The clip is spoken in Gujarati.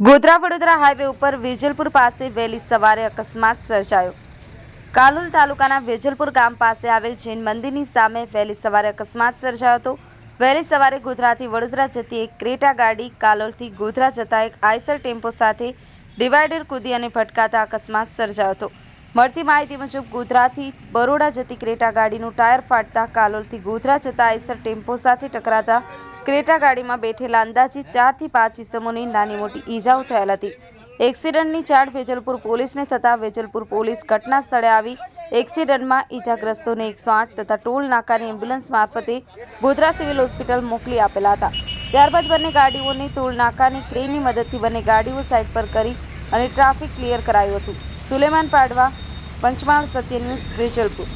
ગોધરા વડોદરા હાઈવે ઉપર વેજલપુર પાસે વહેલી સવારે અકસ્માત સર્જાયો. કાલોલ તાલુકાના વેજલપુર ગામ પાસે આવેલ જૈન મંદિરની સામે વહેલી સવારે અકસ્માત સર્જાયો હતો. વહેલી સવારે ગોધરાથી વડોદરા જતી એક ક્રેટા ગાડી કાલોલથી ગોધરા જતા એક આઈસર ટેમ્પો સાથે ડિવાઈડર કૂદી અને ભટકાતા અકસ્માત સર્જાયો હતો. મળતી માહિતી મુજબ ગોધરાથી બરોડા જતી ક્રેટા ગાડીનું ટાયર ફાટતા કાલોલથી ગોધરા જતા આઈસર ટેમ્પો સાથે ટકરાતા ક્રેટા ગાડીમાં બેઠેલા અંદાજે ચારથી પાંચ ઇસમોની નાની મોટી ઈજાઓ થયેલ હતી. એક્સિડન્ટની જાણ વેજલપુર પોલીસને થતાં વેજલપુર પોલીસ ઘટના સ્થળે આવી એક્સિડન્ટમાં ઈજાગ્રસ્તોને એકસો આઠ તથા ટોલ નાકાની એમ્બ્યુલન્સ મારફતે ગોધરા સિવિલ હોસ્પિટલ મોકલી આપેલા હતા. ત્યારબાદ બંને ગાડીઓને ટોલ નાકાની ક્રેનની મદદથી બંને ગાડીઓ સાઇડ પર કરી અને ટ્રાફિક ક્લિયર કરાયું હતું. સુલેમાન પાડવા પંચમાળ સત્યનું ન્યૂઝ વેજલપુર.